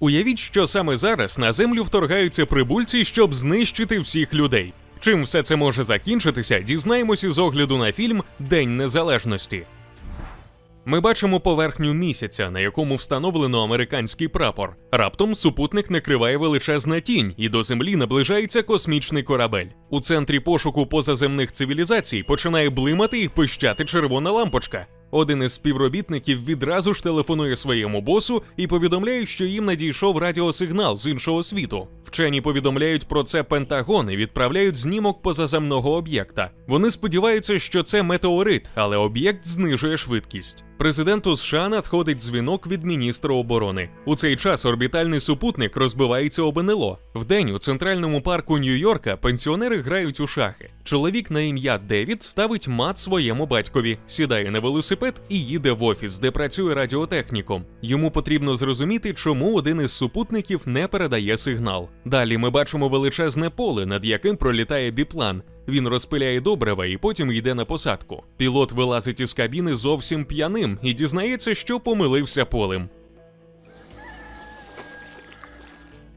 Уявіть, що саме зараз на землю вторгаються прибульці, щоб знищити всіх людей. Чим все це може закінчитися, дізнаємось із огляду на фільм День Незалежності. Ми бачимо поверхню місяця, на якому встановлено американський прапор. Раптом супутник накриває величезна тінь, і до землі наближається космічний корабель. У центрі пошуку позаземних цивілізацій починає блимати і пищати червона лампочка. Один із співробітників відразу ж телефонує своєму босу і повідомляє, що їм надійшов радіосигнал з іншого світу. Вчені повідомляють про це Пентагон і відправляють знімок позаземного об'єкта. Вони сподіваються, що це метеорит, але об'єкт знижує швидкість. Президенту США надходить дзвінок від міністра оборони. У цей час орбітальний супутник розбивається об НЛО. Вдень у центральному парку Нью-Йорка пенсіонери грають у шахи. Чоловік на ім'я Девід ставить мат своєму батькові, сідає на велосипед і їде в офіс, де працює радіотехніком. Йому потрібно зрозуміти, чому один із супутників не передає сигнал. Далі ми бачимо величезне поле, над яким пролітає біплан. Він розпиляє добрива і потім йде на посадку. Пілот вилазить із кабіни зовсім п'яним і дізнається, що помилився полем.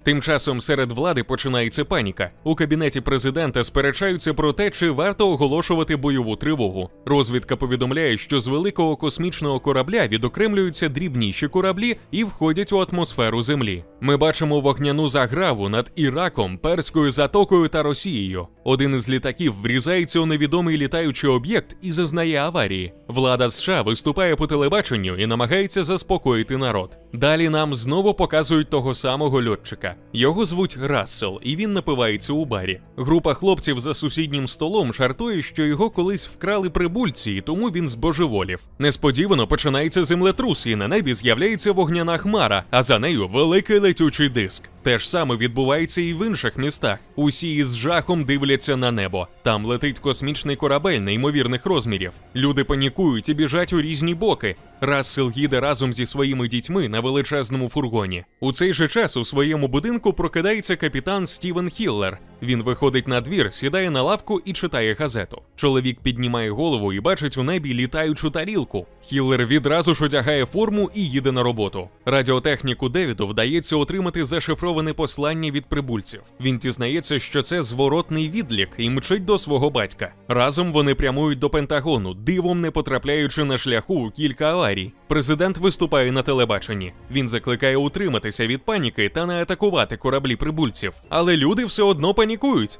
Тим часом серед влади починається паніка. У кабінеті президента сперечаються про те, чи варто оголошувати бойову тривогу. Розвідка повідомляє, що з великого космічного корабля відокремлюються дрібніші кораблі і входять у атмосферу Землі. Ми бачимо вогняну заграву над Іраком, Перською затокою та Росією. Один із літаків врізається у невідомий літаючий об'єкт і зазнає аварії. Влада США виступає по телебаченню і намагається заспокоїти народ. Далі нам знову показують того самого льотчика. Його звуть Рассел, і він напивається у барі. Група хлопців за сусіднім столом жартує, що його колись вкрали прибульці, і тому він збожеволів. Несподівано починається землетрус, і на небі з'являється вогняна хмара, а за нею великий летючий диск. Те ж саме відбувається і в інших містах. Усі із жахом дивляться на небо. Там летить космічний корабель неймовірних розмірів. Люди панікують і біжать у різні боки. Рассел їде разом зі своїми дітьми на величезному фургоні. У цей же час у своєму будинку прокидається капітан Стівен Хіллер. Він виходить на двір, сідає на лавку і читає газету. Чоловік піднімає голову і бачить у небі літаючу тарілку. Хіллер відразу ж одягає форму і їде на роботу. Радіотехніку Девіду вдається отримати зашифроване послання від прибульців. Він дізнається, що це зворотний відлік і мчить до свого батька. Разом вони прямують до Пентагону, дивом не потрапляючи на шляху у кілька аварій. Президент виступає на телебаченні. Він закликає утриматися від паніки та не атакувати кораблі прибульців. Але люди все одно панікують,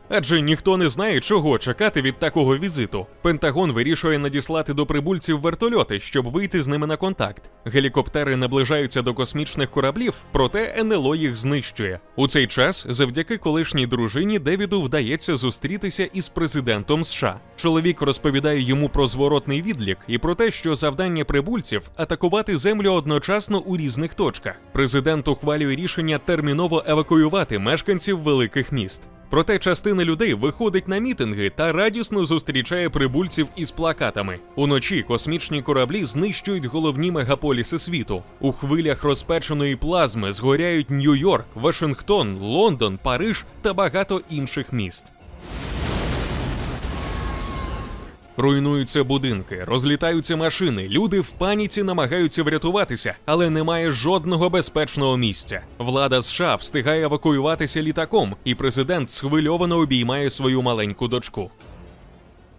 адже ніхто не знає, чого чекати від такого візиту. Пентагон вирішує надіслати до прибульців вертольоти, щоб вийти з ними на контакт. Гелікоптери наближаються до космічних кораблів, проте НЛО їх знищує. У цей час, завдяки колишній дружині, Девіду вдається зустрітися із президентом США. Чоловік розповідає йому про зворотний відлік і про те, що завдання прибульців атакувати землю одночасно у різних точках. Президент ухвалює рішення терміново евакуювати мешканців великих міст. Проте частина людей виходить на мітинги та радісно зустрічає прибульців із плакатами. Уночі космічні кораблі знищують головні мегаполіси світу. У хвилях розпеченої плазми згоряють Нью-Йорк, Вашингтон, Лондон, Париж та багато інших міст. Руйнуються будинки, розлітаються машини. Люди в паніці намагаються врятуватися, але немає жодного безпечного місця. Влада США встигає евакуюватися літаком, і президент схвильовано обіймає свою маленьку дочку.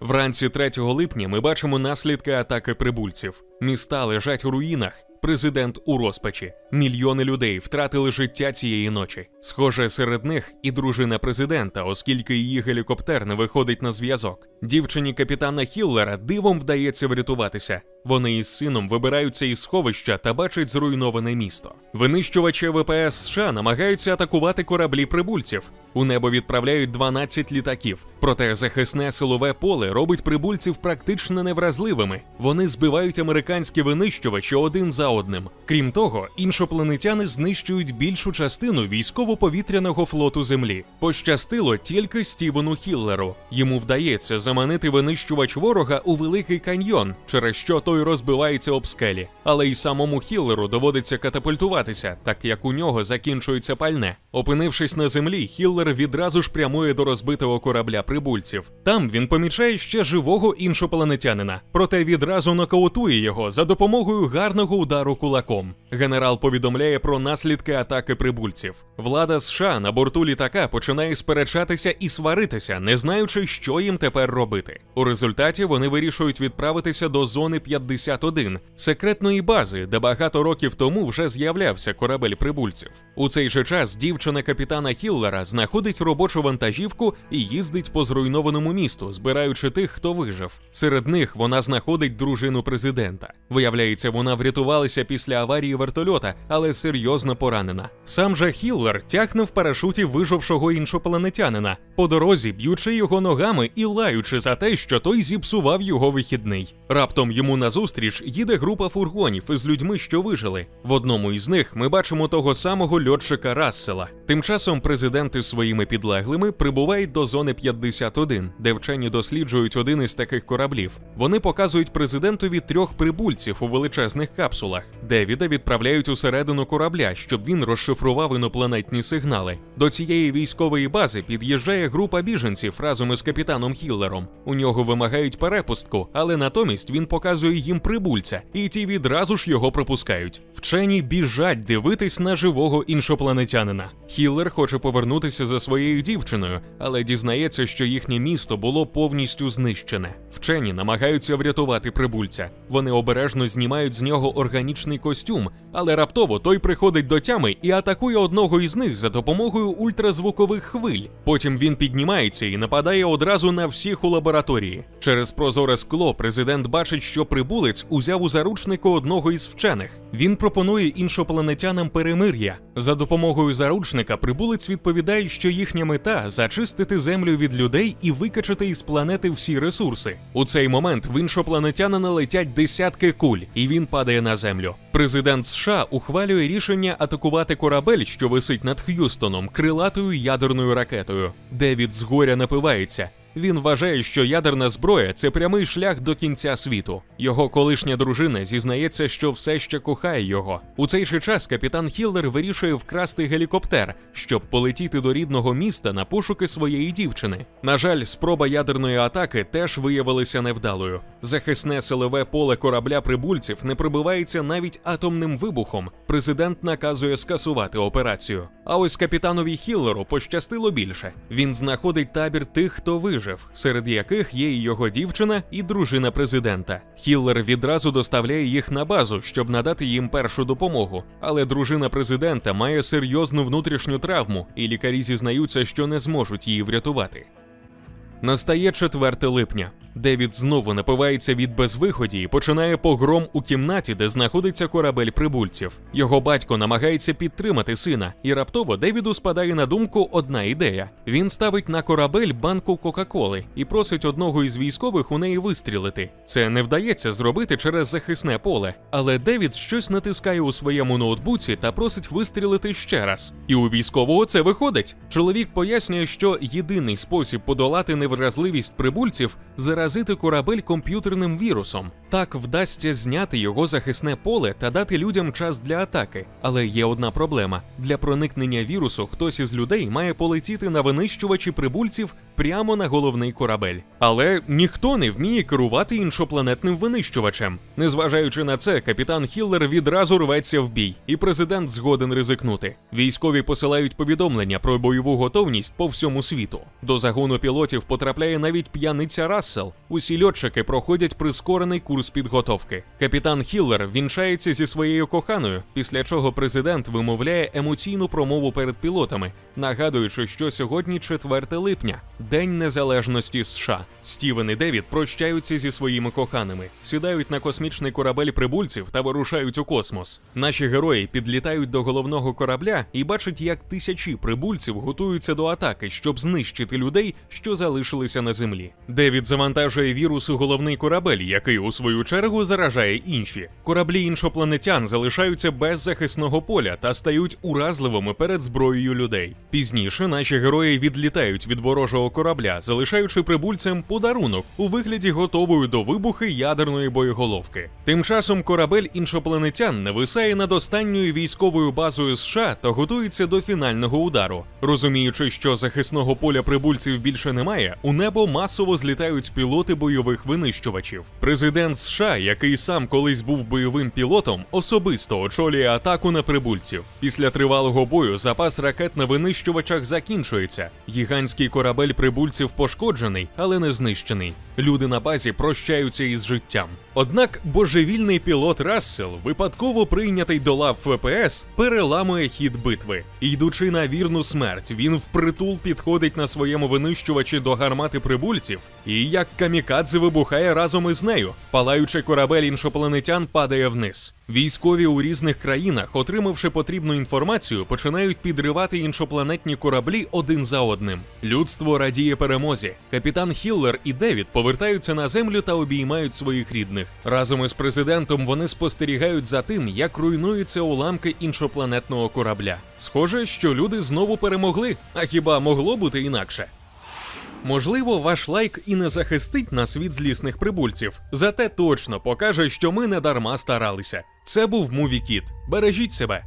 Вранці 3 липня ми бачимо наслідки атаки прибульців. Міста лежать у руїнах. Президент у розпачі. Мільйони людей втратили життя цієї ночі. Схоже, серед них і дружина президента, оскільки її гелікоптер не виходить на зв'язок. Дівчині капітана Хіллера дивом вдається врятуватися. Вони із сином вибираються із сховища та бачать зруйноване місто. Винищувачі ВПС США намагаються атакувати кораблі прибульців. У небо відправляють 12 літаків. Проте захисне силове поле робить прибульців практично невразливими. Вони збивають американські винищувачі один за одним. Крім того, іншопланетяни знищують більшу частину військово-повітряного флоту Землі. Пощастило тільки Стівену Хіллеру. Йому вдається заманити винищувач ворога у великий каньйон, через що той той розбивається об скелі. Але й самому Хіллеру доводиться катапультуватися, так як у нього закінчується пальне. Опинившись на землі, Хіллер відразу ж прямує до розбитого корабля прибульців. Там він помічає ще живого іншопланетянина, проте відразу нокаутує його за допомогою гарного удару кулаком. Генерал повідомляє про наслідки атаки прибульців. Влада США на борту літака починає сперечатися і сваритися, не знаючи, що їм тепер робити. У результаті вони вирішують відправитися до зони 51, секретної бази, де багато років тому вже з'являвся корабель прибульців. У цей же час дівчина капітана Хіллера знаходить робочу вантажівку і їздить по зруйнованому місту, збираючи тих, хто вижив. Серед них вона знаходить дружину президента. Виявляється, вона врятувалася після аварії вертольота, але серйозно поранена. Сам же Хіллер тягне в парашуті вижившого іншопланетянина, по дорозі б'ючи його ногами і лаючи за те, що той зіпсував його вихідний. Раптом йому назустріч їде група фургонів із людьми, що вижили. В одному із них ми бачимо того самого льотчика Рассела. Тим часом президент із своїми підлеглими прибувають до зони 51, де вчені досліджують один із таких кораблів. Вони показують президентові трьох прибульців у величезних капсулах. Девіда відправляють усередину корабля, щоб він розшифрував інопланетні сигнали. До цієї військової бази під'їжджає група біженців разом із капітаном Хіллером. У нього вимагають перепустку, але натомість він показує їм прибульця, і ті відразу ж його пропускають. Вчені біжать дивитись на живого іншопланетянина. Хіллер хоче повернутися за своєю дівчиною, але дізнається, що їхнє місто було повністю знищене. Вчені намагаються врятувати прибульця. Вони обережно знімають з нього органічний костюм, але раптово той приходить до тями і атакує одного із них за допомогою ультразвукових хвиль. Потім він піднімається і нападає одразу на всіх у лабораторії. Через прозоре скло президент бачить, що прибулець узяв у заручнику одного із вчених. Він пропонує іншопланетянам перемир'я. За допомогою заручника прибулець відповідає, що їхня мета зачистити землю від людей і викачати із планети всі ресурси. У цей момент в іншопланетянина летять десятки куль, і він падає на землю. Президент США ухвалює рішення атакувати корабель, що висить над Х'юстоном, крилатою ядерною ракетою. Девід згоря напивається. Він вважає, що ядерна зброя це прямий шлях до кінця світу. Його колишня дружина зізнається, що все ще кохає його. У цей же час капітан Хіллер вирішує вкрасти гелікоптер, щоб полетіти до рідного міста на пошуки своєї дівчини. На жаль, спроба ядерної атаки теж виявилася невдалою. Захисне силове поле корабля прибульців не пробивається навіть атомним вибухом. Президент наказує скасувати операцію. А ось капітанові Хіллеру пощастило більше. Він знаходить табір тих, хто вижив, серед яких є і його дівчина і дружина президента. Хіллер відразу доставляє їх на базу, щоб надати їм першу допомогу. Але дружина президента має серйозну внутрішню травму, і лікарі зізнаються, що не зможуть її врятувати. Настає 4 липня. Девід знову напивається від безвиході і починає погром у кімнаті, де знаходиться корабель прибульців. Його батько намагається підтримати сина, і раптово Девіду спадає на думку одна ідея. Він ставить на корабель банку Кока-Коли і просить одного із військових у неї вистрілити. Це не вдається зробити через захисне поле, але Девід щось натискає у своєму ноутбуці та просить вистрілити ще раз. І у військового це виходить. Чоловік пояснює, що єдиний спосіб подолати невразливість прибульців заразити корабель комп'ютерним вірусом. Так вдасться зняти його захисне поле та дати людям час для атаки. Але є одна проблема: для проникнення вірусу хтось із людей має полетіти на винищувачі прибульців прямо на головний корабель. Але ніхто не вміє керувати іншопланетним винищувачем. Незважаючи на це, капітан Хіллер відразу рветься в бій, і президент згоден ризикнути. Військові посилають повідомлення про бойову готовність по всьому світу. До загону пілотів потрапляє навіть п'яниця Рассел. Усі льотчики проходять прискорений курс підготовки. Капітан Хіллер вінчається зі своєю коханою, після чого президент вимовляє емоційну промову перед пілотами, нагадуючи, що сьогодні 4 липня, День Незалежності США. Стівен і Девід прощаються зі своїми коханими, сідають на космічний корабель прибульців та вирушають у космос. Наші герої підлітають до головного корабля і бачать, як тисячі прибульців готуються до атаки, щоб знищити людей, що залишилися на землі. Девід завантажує вірус у головний корабель, який у свою чергу заражає інші. Кораблі іншопланетян залишаються без захисного поля та стають уразливими перед зброєю людей. Пізніше наші герої відлітають від ворожого корабля, залишаючи прибульцям подарунок у вигляді готової до вибухи ядерної боєголовки. Тим часом корабель іншопланетян нависає над останньою військовою базою США та готується до фінального удару. Розуміючи, що захисного поля прибульців більше немає, у небо масово злітають пілоти бойових винищувачів. Президент США, який сам колись був бойовим пілотом, особисто очолює атаку на прибульців. Після тривалого бою запас ракет на винищувачах закінчується. Гігантський корабель прибульців пошкоджений, але не знищений. Люди на базі прощаються із життям. Однак божевільний пілот Рассел, випадково прийнятий до лав ФПС, переламує хід битви. Йдучи на вірну смерть, він впритул підходить на своєму винищувачі до гармати прибульців, і як камікадзе вибухає разом із нею. Палаючи корабель іншопланетян падає вниз. Військові у різних країнах, отримавши потрібну інформацію, починають підривати іншопланетні кораблі один за одним. Людство радіє перемозі. Капітан Хіллер і Девід повертаються на землю та обіймають своїх рідних. Разом із президентом вони спостерігають за тим, як руйнуються уламки іншопланетного корабля. Схоже, що люди знову перемогли. А хіба могло бути інакше? Можливо, ваш лайк і не захистить нас від злісних прибульців, зате точно покаже, що ми не дарма старалися. Це був Муві Кіт. Бережіть себе.